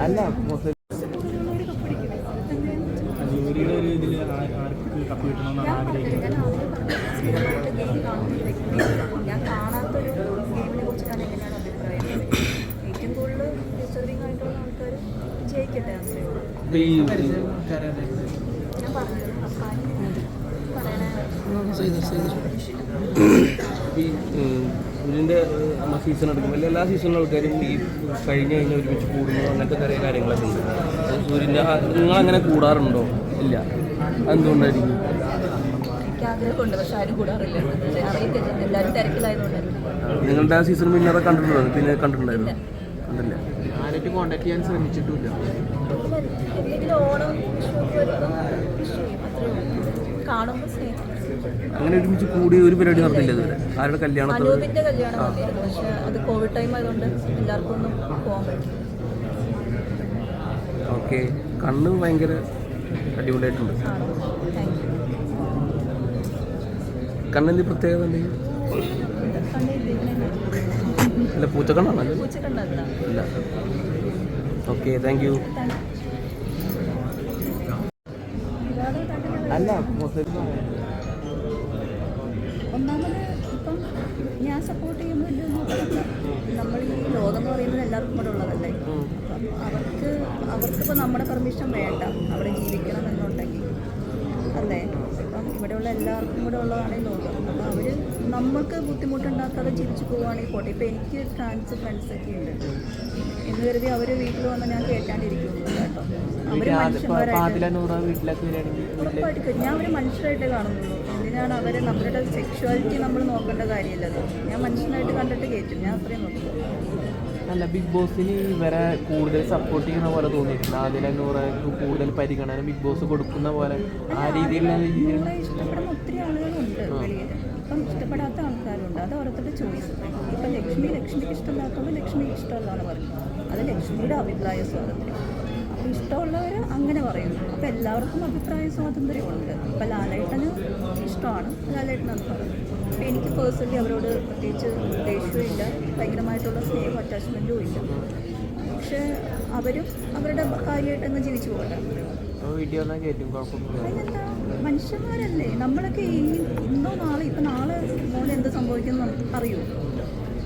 അല്ല. ജോലിയുടെ ഒരു ഇതിൽ ആർക്ക് കപ്പ് കിട്ടണമെന്നാണ് ആഗ്രഹിക്കുന്നത് ഞാൻ കാണാത്തൊരു ഗെയിമിനെ കുറിച്ചിട്ടാണ് എങ്ങനെയാണ് അഭിപ്രായം ഏറ്റവും കൂടുതൽ ഡിസർവിംഗ് ആയിട്ടുള്ള ആൾക്കാർ ജയിക്കട്ടെ ഞാൻ പറഞ്ഞത് അപ്പാനി പറയണ ഇതിന്റെ സീസൺ എടുക്കുമ്പോൾ എല്ലാ- എല്ലാ സീസണിലും ആൾക്കാരും ഈ കഴിഞ്ഞ് കഴിഞ്ഞ് ഒരുമിച്ച് കൂടുന്നു അങ്ങനത്തെ കുറേ കാര്യങ്ങളൊക്കെ ഉണ്ട്. സൂര്യന്റെ നിങ്ങൾ അങ്ങനെ കൂടാറുണ്ടോ? ഇല്ല. എന്തുകൊണ്ടായിരിക്കും ആഗ്രഹമുണ്ട് പക്ഷെ ആരും കൂടാറില്ല. അറിയത്തില്ല. എല്ലാവരും തിരക്കിലായതുകൊണ്ടല്ലേ നിങ്ങളുടെ ആ സീസൺ പിന്നെ അതൊക്കെ കണ്ടിട്ടുണ്ടോ? പിന്നെ കണ്ടിട്ടുണ്ടായിരുന്നു? കണ്ടില്ല. ആരായിട്ട് കോണ്ടാക്ട് ചെയ്യാൻ ശ്രമിച്ചിട്ടില്ല? കാണുമ്പോൾ സ്നേഹം അങ്ങനെ ഒരുമിച്ച് കൂടി ഒരു പരിപാടി നടന്നില്ല ഇതുവരെ. ആരുടെ കല്യാണത്തിന് അനൂപിന്റെ കല്യാണം വന്നിരുന്നു പക്ഷെ അത് കോവിഡ് ടൈം ആയതുകൊണ്ട് എല്ലാവർക്കും ഒന്നും പോകാൻ പറ്റും ഓക്കെ. കണ്ണ് ഭയങ്കര അടിപൊളിയായിട്ടുണ്ട്. ആണോ താങ്ക് യു കണ്ണിന്റെ പ്രത്യേകത എന്തെങ്കിലും? അല്ല പൂച്ചക്കണ്ണാണല്ലോ പൂച്ചക്കണ്ടല്ല ഇല്ല. ഓക്കെ താങ്ക് യു അല്ല ഞാൻ സപ്പോർട്ട് ചെയ്യുന്നില്ല നമ്മൾ ഈ ലോകം എന്ന് പറയുന്നത് എല്ലാവർക്കും കൂടെ ഉള്ളതല്ലേ? അവർക്ക് അവർക്കിപ്പോൾ നമ്മുടെ പെർമിഷൻ വേണ്ട. അവിടെ ജീവിക്കണം എന്നുണ്ടെങ്കിൽ. അല്ലേ? ഇപ്പം ഇവിടെയുള്ള എല്ലാവർക്കും കൂടെ ഉള്ളതാണ് ഈ ലോകം അപ്പോൾ അവർ നമ്മൾക്ക് ബുദ്ധിമുട്ടുണ്ടാക്കാതെ ജീവിച്ചു പോവുകയാണെങ്കിൽ പോട്ടെ. ഇപ്പം എനിക്ക് ട്രാൻസ് ഫ്രണ്ട്സൊക്കെ ഉണ്ട്. എന്ന് കരുതി അവർ വീട്ടിൽ വന്ന് ഞാൻ കേൾക്കാണ്ടിരിക്കുന്നു കേട്ടോ. അവർ മനുഷ്യന്മാരായിട്ട് ഉറപ്പായിട്ട് ഞാൻ ഒരു മനുഷ്യരായിട്ട് കാണുന്നുള്ളൂ. എന്തിനാണ് അവർ നമ്മളുടെ സെക്ഷുവാലിറ്റി നമ്മൾ നോക്കേണ്ട കാര്യമില്ലത് ഞാൻ മനുഷ്യനായിട്ട് കണ്ടിട്ട് കയറ്റും ഞാൻ അത്രയും നോക്കും. അല്ല ബിഗ് ബോസിന് ഇവരെ കൂടുതൽ സപ്പോർട്ട് ചെയ്യുന്ന പോലെ തോന്നിയിട്ടുണ്ട്. നൂറക്ക് കൂടുതൽ പരിഗണന ബിഗ് ബോസ് കൊടുക്കുന്ന പോലെ ആ രീതിയിലുള്ള ഇഷ്ടപ്പെടുന്ന ഒത്തിരി ആളുകളുണ്ട് വെളിയിൽ. ഇപ്പം ഇഷ്ടപ്പെടാത്ത ആൾക്കാരുണ്ട്. അത് ഓരോരുത്തരുടെ ചോയ്സ് ഇപ്പം ലക്ഷ്മി ലക്ഷ്മിക്ക് ഇഷ്ടമില്ലാത്തത് ലക്ഷ്മിക്ക് ഇഷ്ടമല്ലാന്ന് പറയും അത് ലക്ഷ്മിയുടെ അഭിപ്രായ സ്വാതന്ത്ര്യം. ഇഷ്ടമുള്ളവർ അങ്ങനെ പറയും. അപ്പം എല്ലാവർക്കും അഭിപ്രായ സ്വാതന്ത്ര്യമുണ്ട്. അപ്പം ലാലേട്ടന് ഇഷ്ടമാണ്. ലാലേട്ടൻ അത് പറയും അപ്പം എനിക്ക് പേഴ്സണലി അവരോട് പ്രത്യേകിച്ച് ദേഷ്യവും ഇല്ല ഭയങ്കരമായിട്ടുള്ള സ്നേഹവും അറ്റാച്ച്മെന്റും ഇല്ല. പക്ഷേ അവരും അവരുടെ കാര്യമായിട്ടങ്ങ് ജീവിച്ചു പോകട്ടെ. മനുഷ്യന്മാരല്ലേ? നമ്മളൊക്കെ ഈ ഇന്നോ നാളെ ഇപ്പം നാളെ മോനെ എന്ത് സംഭവിക്കുന്നു നമുക്ക് അറിയൂ?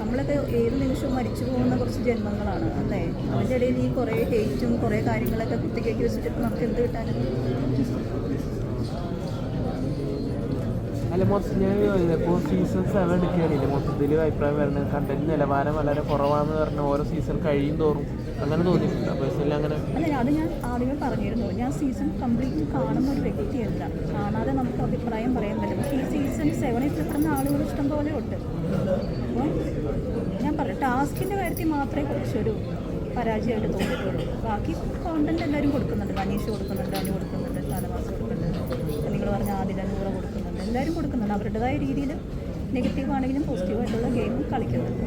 നമ്മളൊക്കെ ഏത് നിമിഷവും മരിച്ചു പോകുന്ന കുറച്ച് ജന്മങ്ങളാണ് അല്ലേ? അതിന്റെ ഇടയിൽ ഈ കുറേ ഹേറ്റും കുറേ കാര്യങ്ങളൊക്കെ കുത്തിക്കേക്ക് വെച്ചിട്ട് നമുക്ക് എന്ത് കിട്ടാനും? അല്ല മൊത്തം ഞാൻ ഇപ്പോൾ സീസൺ സെവൻ എടുക്കുകയാണില്ലേ മൊത്തത്തിൽ അഭിപ്രായം വരുന്നത് കണ്ടന്റ് നിലവാരം വളരെ കുറവാണെന്ന് പറഞ്ഞ ഓരോ സീസൺ കഴിയും തോറും. അങ്ങനെ തോന്നിയിട്ടുണ്ട്. പേഴ്സണലി അങ്ങനെ അല്ല അത് ഞാൻ ആദ്യമേ പറഞ്ഞിരുന്നു. ഞാൻ സീസൺ കംപ്ലീറ്റ് കാണുന്ന ഒരു വ്യക്തിയല്ല. കാണാതെ നമുക്ക് അഭിപ്രായം പറയാൻ പറ്റും പക്ഷേ ഈ സീസൺ സെവനിൽ കിട്ടുന്ന ആളുകൾ ഇഷ്ടം പോലെ ഉണ്ട്. അപ്പം ഞാൻ പറഞ്ഞു ടാസ്കിന്റെ കാര്യത്തിൽ മാത്രമേ കുറച്ചൊരു പരാജയമായിട്ട് തോന്നിയിട്ടുള്ളൂ. ബാക്കി കോണ്ടന്റ് എല്ലാവരും കൊടുക്കുന്നുണ്ട്. അനീഷ് കൊടുക്കുന്നുണ്ട് അനു കൊടുക്കുന്നുണ്ട് ഷാനവാസ് കൊടുക്കുന്നുണ്ട്. നിങ്ങൾ പറഞ്ഞ ആദില നൂറ കൊടുക്കുന്നുണ്ട്. എല്ലാവരും കൊടുക്കുന്നുണ്ട്. അവരുടേതായ രീതിയിൽ നെഗറ്റീവ് ആണെങ്കിലും പോസിറ്റീവായിട്ടുള്ള ഗെയിം കളിക്കുന്നുണ്ട്.